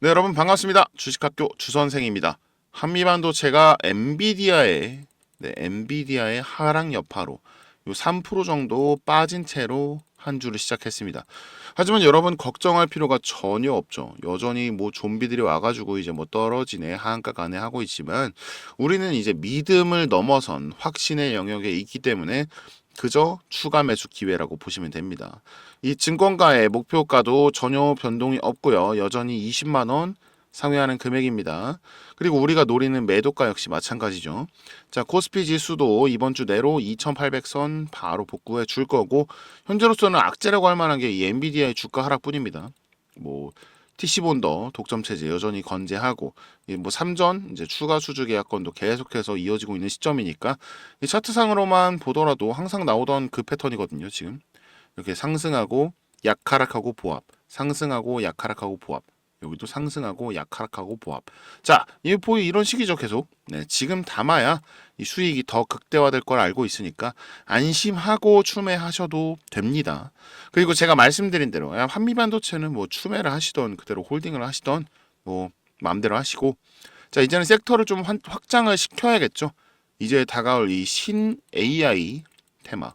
네, 여러분 반갑습니다. 주식학교 주선생입니다. 한미반도체가 엔비디아의 네, 엔비디아의 하락 여파로 요 3% 정도 빠진 채로 한 주를 시작했습니다. 하지만 여러분 걱정할 필요가 전혀 없죠. 여전히 뭐 좀비들이 와가지고 이제 뭐 떨어지네 하한가 가네 하고 있지만 우리는 이제 믿음을 넘어선 확신의 영역에 있기 때문에 그저 추가 매수 기회라고 보시면 됩니다. 이 증권가의 목표가도 전혀 변동이 없고요. 여전히 20만 원 상회하는 금액입니다. 그리고 우리가 노리는 매도가 역시 마찬가지죠. 자, 코스피 지수도 이번 주 내로 2,800선 바로 복구해 줄 거고 현재로서는 악재라고 할 만한 게 이 엔비디아의 주가 하락뿐입니다. 뭐 TC 본더 독점 체제 여전히 건재하고 이뭐 삼전 이제 추가 수주 계약건도 계속해서 이어지고 있는 시점이니까 이 차트상으로만 보더라도 항상 나오던 그 패턴이거든요. 지금 이렇게 상승하고 약하락하고 보합, 상승하고 약하락하고 보합. 여기도 상승하고 약하락하고 보합. 자, 이 보이 이런 식이죠, 계속. 네, 지금 담아야 이 수익이 더 극대화될 걸 알고 있으니까 안심하고 추매하셔도 됩니다. 그리고 제가 말씀드린 대로 야, 한미반도체는 뭐 추매를 하시던 그대로 홀딩을 하시던 뭐 마음대로 하시고 자, 이제는 섹터를 좀 환- 확장을 시켜야겠죠. 이제 다가올 이 신 AI 테마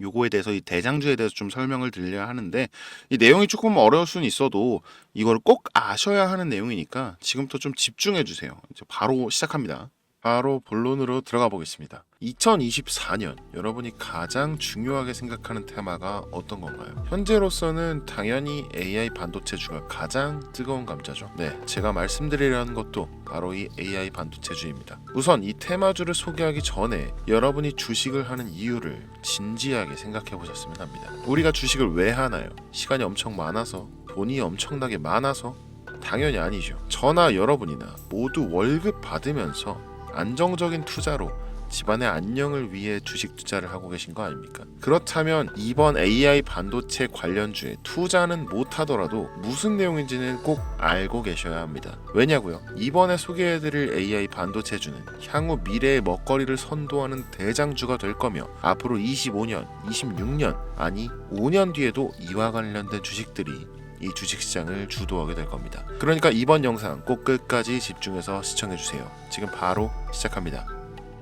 요거에 대해서 이 대장주에 대해서 좀 설명을 드려야 하는데 이 내용이 조금 어려울 수는 있어도 이걸 꼭 아셔야 하는 내용이니까 지금부터 좀 집중해 주세요. 이제 바로 시작합니다. 바로 본론으로 들어가 보겠습니다. 2024년 여러분이 가장 중요하게 생각하는 테마가 어떤 건가요? 현재로서는 당연히 AI 반도체주가 가장 뜨거운 감자죠. 네, 제가 말씀드리려는 것도 바로 이 AI 반도체주입니다. 우선 이 테마주를 소개하기 전에 여러분이 주식을 하는 이유를 진지하게 생각해 보셨으면 합니다. 우리가 주식을 왜 하나요? 시간이 엄청 많아서 돈이 엄청나게 많아서 당연히 아니죠. 저나 여러분이나 모두 월급 받으면서 안정적인 투자로 집안의 안녕을 위해 주식 투자를 하고 계신 거 아닙니까? 그렇다면 이번 AI 반도체 관련주에 투자는 못하더라도 무슨 내용인지는 꼭 알고 계셔야 합니다. 왜냐고요? 이번에 소개해드릴 AI 반도체주는 향후 미래의 먹거리를 선도하는 대장주가 될 거며 앞으로 25년, 26년 아니 5년 뒤에도 이와 관련된 주식들이 이 주식시장을 주도하게 될 겁니다. 그러니까 이번 영상 꼭 끝까지 집중해서 시청해주세요. 지금 바로 시작합니다.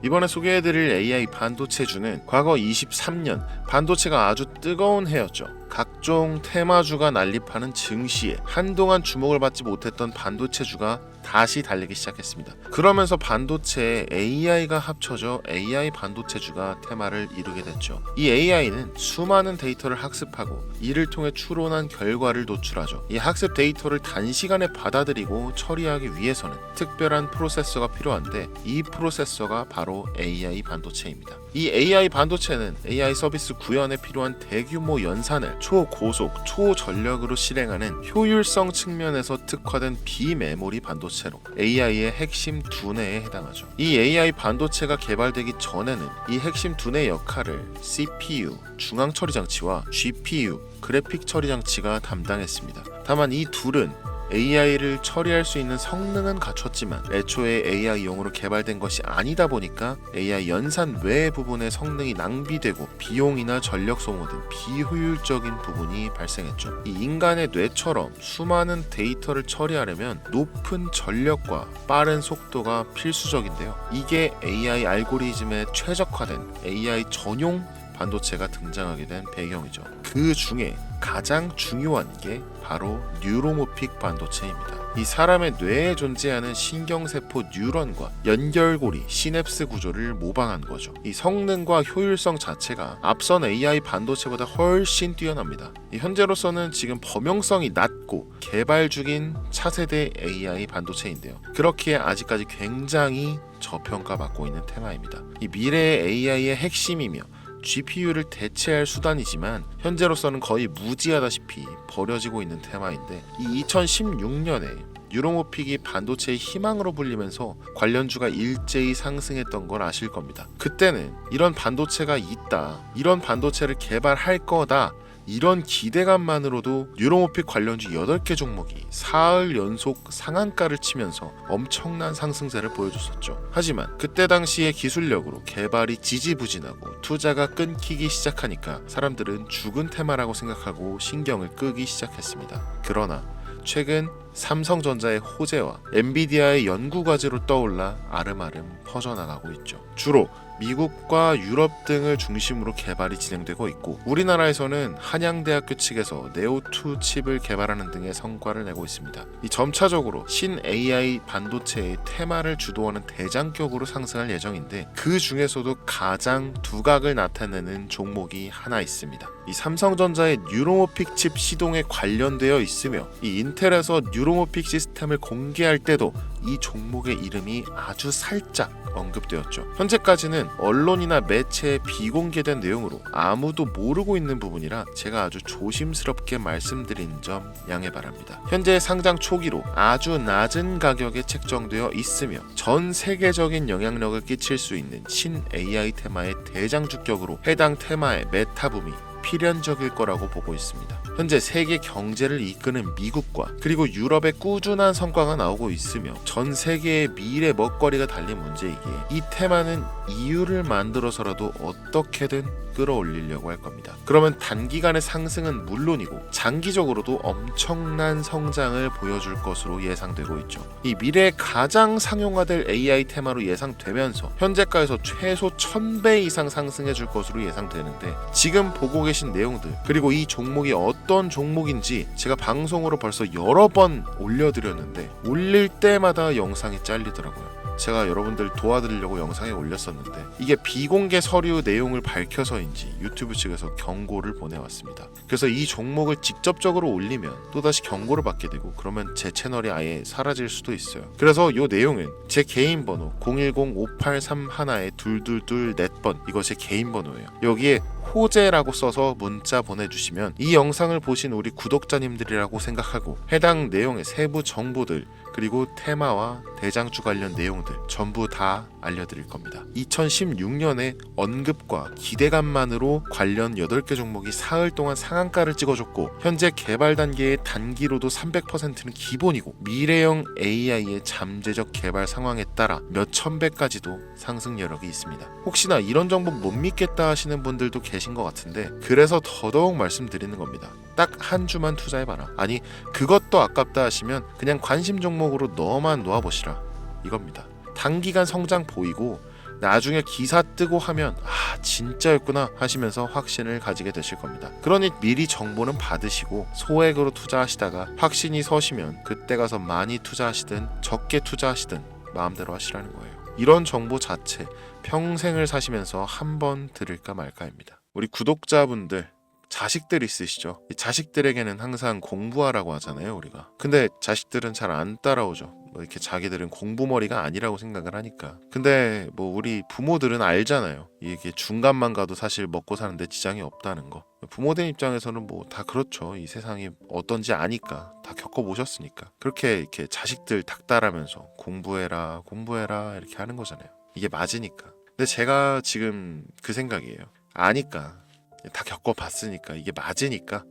이번에 소개해드릴 AI 반도체주는 과거 23년 반도체가 아주 뜨거운 해였죠. 각종 테마주가 난립하는 증시에 한동안 주목을 받지 못했던 반도체주가 다시 달리기 시작했습니다. 그러면서 반도체에 AI가 합쳐져 AI 반도체주가 테마를 이루게 됐죠. 이 AI는 수많은 데이터를 학습하고 이를 통해 추론한 결과를 노출하죠. 이 학습 데이터를 단시간에 받아들이고 처리하기 위해서는 특별한 프로세서가 필요한데 이 프로세서가 바로 AI 반도체입니다. 이 AI 반도체는 AI 서비스 구현에 필요한 대규모 연산을 초고속, 초전력으로 실행하는 효율성 측면에서 특화된 비메모리 반도체로 AI의 핵심 두뇌에 해당하죠. 이 AI 반도체가 개발되기 전에는 이 핵심 두뇌 역할을 CPU, 중앙 처리 장치와 GPU, 그래픽 처리 장치가 담당했습니다. 다만 이 둘은 AI를 처리할 수 있는 성능은 갖췄지만 애초에 AI용으로 개발된 것이 아니다 보니까 AI 연산 외의 부분의 성능이 낭비되고 비용이나 전력 소모 등 비효율적인 부분이 발생했죠. 이 인간의 뇌처럼 수많은 데이터를 처리하려면 높은 전력과 빠른 속도가 필수적인데요. 이게 AI 알고리즘에 최적화된 AI 전용 반도체가 등장하게 된 배경이죠. 그 중에 가장 중요한 게 바로 뉴로모픽 반도체입니다. 이 사람의 뇌에 존재하는 신경세포 뉴런과 연결고리 시냅스 구조를 모방한 거죠. 이 성능과 효율성 자체가 앞선 AI 반도체보다 훨씬 뛰어납니다. 이 현재로서는 지금 범용성이 낮고 개발 중인 차세대 AI 반도체인데요. 그렇기에 아직까지 굉장히 저평가받고 있는 테마입니다. 이 미래의 AI의 핵심이며 GPU를 대체할 수단이지만 현재로서는 거의 무지하다시피 버려지고 있는 테마인데 이 2016년에 유로모픽이 반도체의 희망으로 불리면서 관련주가 일제히 상승했던 걸 아실 겁니다. 그때는 이런 반도체가 있다, 이런 반도체를 개발할 거다, 이런 기대감만으로도 뉴로모픽 관련주 8개 종목이 사흘 연속 상한가를 치면서 엄청난 상승세를 보여줬었죠. 하지만 그때 당시의 기술력으로 개발이 지지부진하고 투자가 끊기기 시작하니까 사람들은 죽은 테마라고 생각하고 신경을 끄기 시작했습니다. 그러나 최근 삼성전자의 호재와 엔비디아의 연구 과제로 떠올라 아름아름 퍼져나가고 있죠. 주로 미국과 유럽 등을 중심으로 개발이 진행되고 있고 우리나라에서는 한양대학교 측에서 네오2 칩을 개발하는 등의 성과를 내고 있습니다. 이 점차적으로 신 AI 반도체의 테마를 주도하는 대장격으로 상승할 예정인데 그 중에서도 가장 두각을 나타내는 종목이 하나 있습니다. 이 삼성전자의 뉴로모픽 칩 시동에 관련되어 있으며 이 인텔에서 뉴로모픽 시스템을 공개할 때도 이 종목의 이름이 아주 살짝 언급되었죠. 현재까지는 언론이나 매체에 비공개된 내용으로 아무도 모르고 있는 부분이라 제가 아주 조심스럽게 말씀드린 점 양해 바랍니다. 현재 상장 초기로 아주 낮은 가격에 책정되어 있으며 전 세계적인 영향력을 끼칠 수 있는 신 AI 테마의 대장주격으로 해당 테마의 메타붐이 필연적일 거라고 보고 있습니다. 현재 세계 경제를 이끄는 미국과 그리고 유럽의 꾸준한 성과가 나오고 있으며 전 세계의 미래 먹거리가 달린 문제이기에 이 테마는 이유를 만들어서라도 어떻게든 끌어올리려고 할 겁니다. 그러면 단기간의 상승은 물론이고 장기적으로도 엄청난 성장을 보여줄 것으로 예상되고 있죠. 이 미래에 가장 상용화될 AI 테마로 예상되면서 현재가에서 최소 1000배 이상 상승해 줄 것으로 예상되는데 지금 보고 계신 내용들 그리고 이 종목이 어떤 종목인지 제가 방송으로 벌써 여러 번 올려드렸는데 올릴 때마다 영상이 잘리더라고요. 제가 여러분들 도와드리려고 영상에 올렸었는데 이게 비공개 서류 내용을 밝혀서인지 유튜브 측에서 경고를 보내왔습니다. 그래서 이 종목을 직접적으로 올리면 또다시 경고를 받게 되고 그러면 제 채널이 아예 사라질 수도 있어요. 그래서 이 내용은 제 개인 번호 010-5831에 둘둘둘 넷번 이거 제 개인 번호예요. 여기에 호재라고 써서 문자 보내주시면 이 영상을 보신 우리 구독자님들이라고 생각하고 해당 내용의 세부 정보들 그리고 테마와 대장주 관련 내용들 전부 다 알려드릴 겁니다. 2016년에 언급과 기대감만으로 관련 8개 종목이 사흘 동안 상한가를 찍어줬고 현재 개발 단계의 단기로도 300%는 기본이고 미래형 AI의 잠재적 개발 상황에 따라 몇천 배까지도 상승 여력이 있습니다. 혹시나 이런 정보 못 믿겠다 하시는 분들도 계신 것 같은데 그래서 더더욱 말씀드리는 겁니다. 딱 한 주만 투자해봐라. 아니 그것도 아깝다 하시면 그냥 관심 종목으로 너만 놓아보시라 이겁니다. 단기간 성장 보이고 나중에 기사 뜨고 하면 아 진짜였구나 하시면서 확신을 가지게 되실 겁니다. 그러니 미리 정보는 받으시고 소액으로 투자하시다가 확신이 서시면 그때 가서 많이 투자하시든 적게 투자하시든 마음대로 하시라는 거예요. 이런 정보 자체 평생을 사시면서 한 번 들을까 말까입니다. 우리 구독자분들 자식들 있으시죠? 이 자식들에게는 항상 공부하라고 하잖아요, 우리가. 근데 자식들은 잘 안 따라오죠. 뭐 이렇게 자기들은 공부머리가 아니라고 생각을 하니까. 근데 뭐 우리 부모들은 알잖아요. 이게 중간만 가도 사실 먹고 사는데 지장이 없다는 거. 부모된 입장에서는 뭐 다 그렇죠. 이 세상이 어떤지 아니까 다 겪어보셨으니까. 그렇게 이렇게 자식들 닥달하면서 공부해라, 공부해라 이렇게 하는 거잖아요. 이게 맞으니까. 근데 제가 지금 그 생각이에요. 아니까 다 겪어봤으니까 이게 맞으니까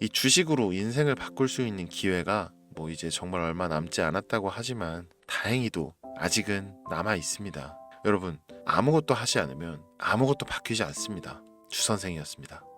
이 주식으로 인생을 바꿀 수 있는 기회가 뭐 이제 정말 얼마 남지 않았다고 하지만 다행히도 아직은 남아 있습니다. 여러분 아무것도 하지 않으면 아무것도 바뀌지 않습니다. 주 선생이었습니다.